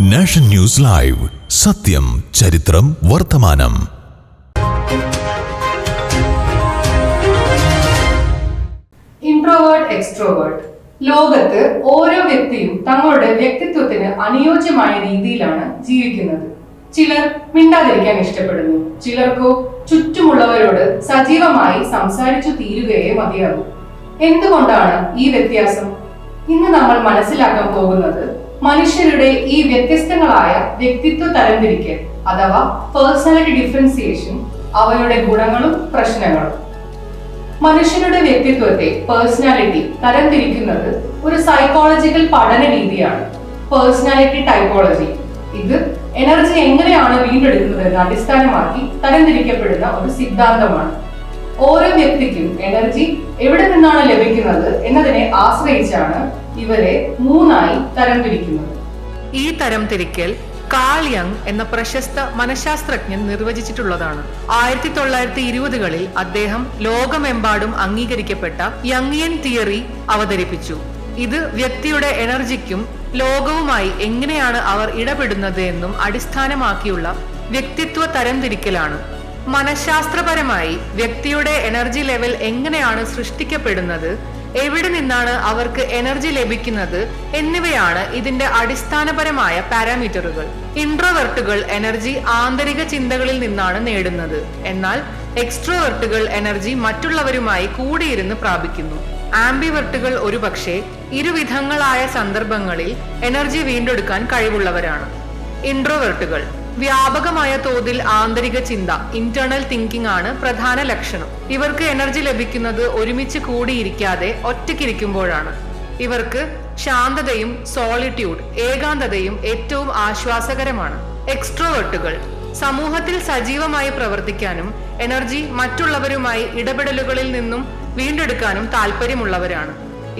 Nation news live. സത്യം ചരിത്രം വർത്തമാനം. ഇൻട്രോവേർട്ട് എക്സ്ട്രോവേർട്ട് ലോകത്ത് ഓരോ വ്യക്തിയും തങ്ങളുടെ വ്യക്തിത്വത്തിന് അനുയോജ്യമായ രീതിയിലാണ് ജീവിക്കുന്നത്. ചിലർ മിണ്ടാതിരിക്കാൻ ഇഷ്ടപ്പെടുന്നു. ചിലർക്കോ ചുറ്റുമുള്ളവരോട് സജീവമായി സംസാരിച്ചു തീരുകയേ മതിയാകൂ. എന്തുകൊണ്ടാണ് ഈ വ്യത്യാസം? ഇന്ന് നമ്മൾ മനസ്സിലാക്കാൻ പോകുന്നത് മനുഷ്യരുടെ ഈ വ്യത്യസ്തങ്ങളായ വ്യക്തിത്വ തരംതിരിക്കൽ അഥവാ പേഴ്സണാലിറ്റി ഡിഫറൻസിയേഷൻ അവയുടെ ഗുണങ്ങളും പ്രശ്നങ്ങളും. മനുഷ്യരുടെ വ്യക്തിത്വത്തെ പേഴ്സണാലിറ്റി തരംതിരിക്കുന്നത് ഒരു സൈക്കോളജിക്കൽ പഠന രീതിയാണ്. പേഴ്സണാലിറ്റി ടൈപ്പോളജി ഇത് എനർജി എങ്ങനെയാണ് വീണ്ടെടുക്കുന്നത് വീണ്ടെടുക്കുന്നതെന്ന് അടിസ്ഥാനമാക്കി തരംതിരിക്കപ്പെടുന്ന ഒരു സിദ്ധാന്തമാണ്. ഓരോ വ്യക്തിക്കും എനർജി എവിടെ നിന്നാണ് ലഭിക്കുന്നത് എന്നതിനെ ആശ്രയിച്ചാണ് ഇവരെ മൂന്നായി തരംതിരിക്കുന്നത്. ഈ തരംതിരിക്കൽ കാൾ യങ് എന്ന പ്രശസ്ത മനഃശാസ്ത്രജ്ഞൻ നിർവചിച്ചിട്ടുള്ളതാണ്. ആയിരത്തി തൊള്ളായിരത്തി ഇരുപതുകളിൽ അദ്ദേഹം ലോകമെമ്പാടും അംഗീകരിക്കപ്പെട്ട യങ്ങിയൻ തിയറി അവതരിപ്പിച്ചു. ഇത് വ്യക്തിയുടെ എനർജിക്കും ലോകവുമായി എങ്ങനെയാണ് അവർ ഇടപെടുന്നത് എന്നും അടിസ്ഥാനമാക്കിയുള്ള വ്യക്തിത്വ തരംതിരിക്കലാണ്. മനഃശാസ്ത്രപരമായി വ്യക്തിയുടെ എനർജി ലെവൽ എങ്ങനെയാണ് സൃഷ്ടിക്കപ്പെടുന്നത് എവിടെ നിന്നാണ് അവർക്ക് എനർജി ലഭിക്കുന്നത് എന്നിവയാണ് ഇതിന്റെ അടിസ്ഥാനപരമായ പാരാമീറ്ററുകൾ ഇൻട്രോവെർട്ടുകൾ എനർജി ആന്തരിക ചിന്തകളിൽ നിന്നാണ് നേടുന്നത്. എന്നാൽ എക്സ്ട്രോവെർട്ടുകൾ എനർജി മറ്റുള്ളവരുമായി കൂടിയിരുന്ന് പ്രാപിക്കുന്നു. ആംബിവെർട്ടുകൾ ഒരുപക്ഷെ ഇരുവിധങ്ങളായ സന്ദർഭങ്ങളിൽ എനർജി വീണ്ടെടുക്കാൻ കഴിവുള്ളവരാണ്. ഇൻട്രോവെർട്ടുകൾ വ്യാപകമായ തോതിൽ ആന്തരിക ചിന്ത ഇന്റേണൽ തിങ്കിംഗ് ആണ് പ്രധാന ലക്ഷണം. ഇവർക്ക് എനർജി ലഭിക്കുന്നത് ഒരുമിച്ച് കൂടിയിരിക്കാതെ ഒറ്റയ്ക്കിരിക്കുമ്പോഴാണ്. ഇവർക്ക് ശാന്തതയും സോളിറ്റ്യൂഡ് ഏകാന്തതയും ഏറ്റവും ആശ്വാസകരമാണ്. എക്സ്ട്രോവേർട്ടുകൾ സമൂഹത്തിൽ സജീവമായി പ്രവർത്തിക്കാനും എനർജി മറ്റുള്ളവരുമായി ഇടപെടലുകളിൽ നിന്നും വീണ്ടെടുക്കാനും താല്പര്യമുള്ളവരാണ്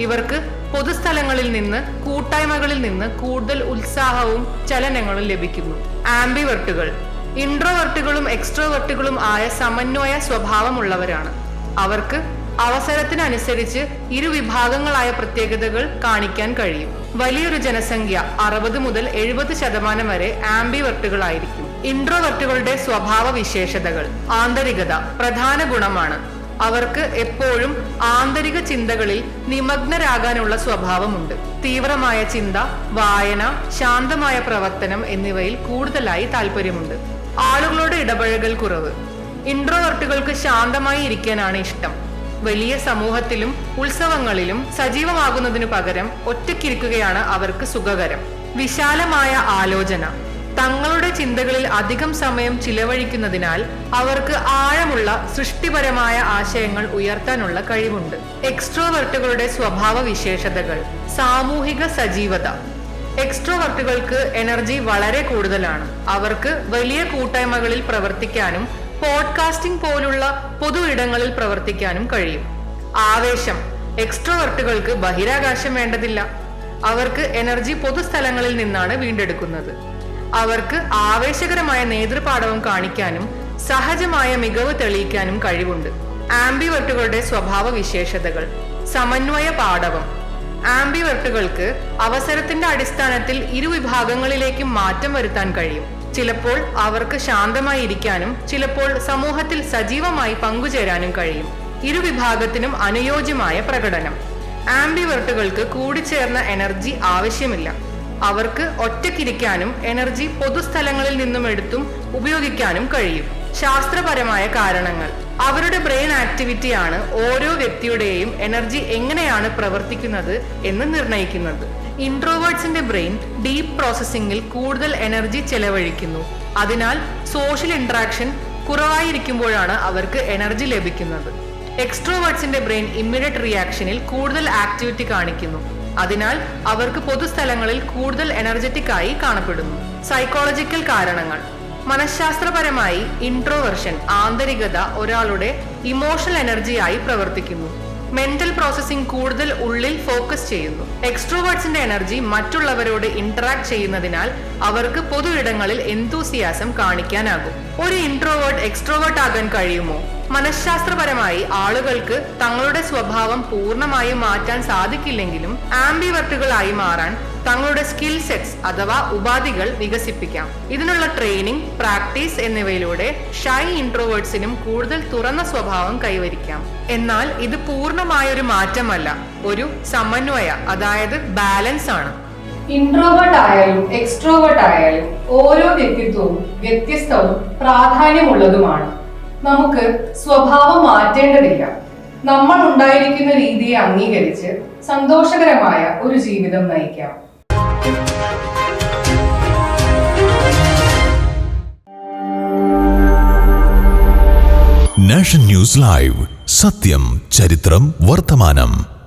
ഇവർക്ക് പൊതുസ്ഥലങ്ങളിൽ നിന്ന് കൂട്ടായ്മകളിൽ നിന്ന് കൂടുതൽ ഉത്സാഹവും ചലനങ്ങളും ലഭിക്കുന്നു. ആംബിവർട്ടുകൾ. ഇൻട്രോവർട്ടുകളും എക്സ്ട്രോവർട്ടുകളും ആയ സമന്വയ സ്വഭാവമുള്ളവരാണ്. അവർക്ക് അവസരത്തിനനുസരിച്ച് ഇരുവിഭാഗങ്ങളായ പ്രത്യേകതകൾ കാണിക്കാൻ കഴിയും. വലിയൊരു ജനസംഖ്യ അറുപത് മുതൽ എഴുപത് ശതമാനം വരെ ആംബിവെർട്ടുകളായിരിക്കും. ഇൻട്രോവെർട്ടുകളുടെ സ്വഭാവ വിശേഷതകൾ ആന്തരികത പ്രധാന ഗുണമാണ്. അവർക്ക് എപ്പോഴും ആന്തരിക ചിന്തകളിൽ നിമഗ്നരാകാനുള്ള സ്വഭാവമുണ്ട്. തീവ്രമായ ചിന്ത വായന ശാന്തമായ പ്രവർത്തനം എന്നിവയിൽ കൂടുതലായി താല്പര്യമുണ്ട് ആളുകളോട് ഇടപഴകൽ കുറവ്. ഇൻട്രോവർട്ടുകൾക്ക് ശാന്തമായി ഇരിക്കാനാണ് ഇഷ്ടം. വലിയ സമൂഹത്തിലും ഉത്സവങ്ങളിലും സജീവമാകുന്നതിനു പകരം ഒറ്റയ്ക്കിരിക്കുകയാണ് അവർക്ക് സുഖകരം. വിശാലമായ ആലോചന. തങ്ങളുടെ ചിന്തകളിൽ അധികം സമയം ചിലവഴിക്കുന്നതിനാൽ അവർക്ക് ആഴമുള്ള സൃഷ്ടിപരമായ ആശയങ്ങൾ ഉയർത്താനുള്ള കഴിവുണ്ട്. എക്സ്ട്രോവർട്ടുകളുടെ സ്വഭാവ വിശേഷതകൾ സാമൂഹിക സജീവത. എക്സ്ട്രോവർട്ടുകൾക്ക് എനർജി വളരെ കൂടുതലാണ്. അവർക്ക് വലിയ കൂട്ടായ്മകളിൽ പ്രവർത്തിക്കാനും പോഡ്കാസ്റ്റിംഗ് പോലുള്ള പൊതു ഇടങ്ങളിൽ പ്രവർത്തിക്കാനും കഴിയും. ആവേശം. എക്സ്ട്രോവർട്ടുകൾക്ക് ബഹിരാകാശം വേണ്ടതില്ല. അവർക്ക് എനർജി പൊതുസ്ഥലങ്ങളിൽ നിന്നാണ് വീണ്ടെടുക്കുന്നത്. അവർക്ക് ആവേശകരമായ നേതൃപാഠവും കാണിക്കാനും സഹജമായ മികവ് തെളിയിക്കാനും കഴിവുണ്ട്. ആംബിവർട്ടുകളുടെ സ്വഭാവ വിശേഷതകൾ സമന്വയ പാടവം ആംബിവർട്ടുകൾക്ക് അവസരത്തിന്റെ അടിസ്ഥാനത്തിൽ ഇരുവിഭാഗങ്ങളിലേക്കും മാറ്റം വരുത്താൻ കഴിയും. ചിലപ്പോൾ അവർക്ക് ശാന്തമായി ഇരിക്കാനും ചിലപ്പോൾ സമൂഹത്തിൽ സജീവമായി പങ്കുചേരാനും കഴിയും. ഇരുവിഭാഗത്തിനും അനുയോജ്യമായ പ്രകടനം. ആംബിവർട്ടുകൾക്ക് കൂടിച്ചേർന്ന എനർജി ആവശ്യമില്ല. അവർക്ക് ഒറ്റക്കിരിക്കാനും എനർജി പൊതുസ്ഥലങ്ങളിൽ നിന്നും എടുത്തും ഉപയോഗിക്കാനും കഴിയും. ശാസ്ത്രപരമായ കാരണങ്ങൾ. അവരുടെ ബ്രെയിൻ ആക്ടിവിറ്റിയാണ് ഓരോ വ്യക്തിയുടെയും എനർജി എങ്ങനെയാണ് പ്രവർത്തിക്കുന്നത് എന്ന് നിർണയിക്കുന്നത്. ഇൻട്രോവേർട്സിന്റെ ബ്രെയിൻ ഡീപ്പ് പ്രോസസ്സിംഗിൽ കൂടുതൽ എനർജി ചെലവഴിക്കുന്നു. അതിനാൽ സോഷ്യൽ ഇന്ററാക്ഷൻ കുറവായിരിക്കുമ്പോഴാണ് അവർക്ക് എനർജി ലഭിക്കുന്നത്. എക്സ്ട്രോവേർട്സിന്റെ ബ്രെയിൻ ഇമ്മീഡിയറ്റ് റിയാക്ഷനിൽ കൂടുതൽ ആക്ടിവിറ്റി കാണിക്കുന്നു. അതിനാൽ അവർക്ക് പൊതുസ്ഥലങ്ങളിൽ കൂടുതൽ എനർജറ്റിക് ആയി കാണപ്പെടുന്നു. സൈക്കോളജിക്കൽ കാരണങ്ങൾ. മനഃശാസ്ത്രപരമായി ഇൻട്രോവേർഷൻ ആന്തരികത ഒരാളുടെ ഇമോഷണൽ എനർജിയായി പ്രവർത്തിക്കുന്നു. മെന്റൽ പ്രോസസ്സിംഗ് കൂടുതൽ ഉള്ളിൽ ഫോക്കസ് ചെയ്യുന്നു. എക്സ്ട്രോവേർട്സിന്റെ എനർജി മറ്റുള്ളവരോട് ഇന്ററാക്ട് ചെയ്യുന്നതിനാൽ അവർക്ക് പൊതു ഇടങ്ങളിൽ എന്തൂസിയാസം കാണിക്കാനാകും. ഒരു ഇൻട്രോവേർട്ട് എക്സ്ട്രോവേർട്ട് ആകാൻ കഴിയുമോ? മനഃശാസ്ത്രപരമായി ആളുകൾക്ക് തങ്ങളുടെ സ്വഭാവം പൂർണമായും മാറ്റാൻ സാധിക്കില്ലെങ്കിലും ആംബിവർട്ടുകളായി മാറാൻ തങ്ങളുടെ സ്കിൽ സെറ്റ്സ് അഥവാ ഉപാധികൾ വികസിപ്പിക്കാം. ഇതിനുള്ള ട്രെയിനിങ് പ്രാക്ടീസ് എന്നിവയിലൂടെ ഷൈ ഇൻട്രോവേർട്സിനും കൂടുതൽ തുറന്ന സ്വഭാവം കൈവരിക്കാം. എന്നാൽ ഇത് പൂർണമായ ഒരു മാറ്റമല്ല ഒരു സമന്വയ അതായത് ബാലൻസ് ആണ്. ഇൻട്രോവേർട്ട് ആയാലും എക്സ്ട്രോവേർട്ട് ആയാലും ഓരോ വ്യക്തിത്വവും വ്യത്യസ്തവും പ്രാധാന്യമുള്ളതുമാണ്. നമുക്ക് സ്വഭാവം മാറ്റേണ്ടതില്ല. നമ്മൾ ഉണ്ടായിരിക്കുന്ന രീതിയെ അംഗീകരിച്ച് സന്തോഷകരമായ ഒരു ജീവിതം നയിക്കാം. നാഷൻ ന്യൂസ് ലൈവ് സത്യം ചരിത്രം വർത്തമാനം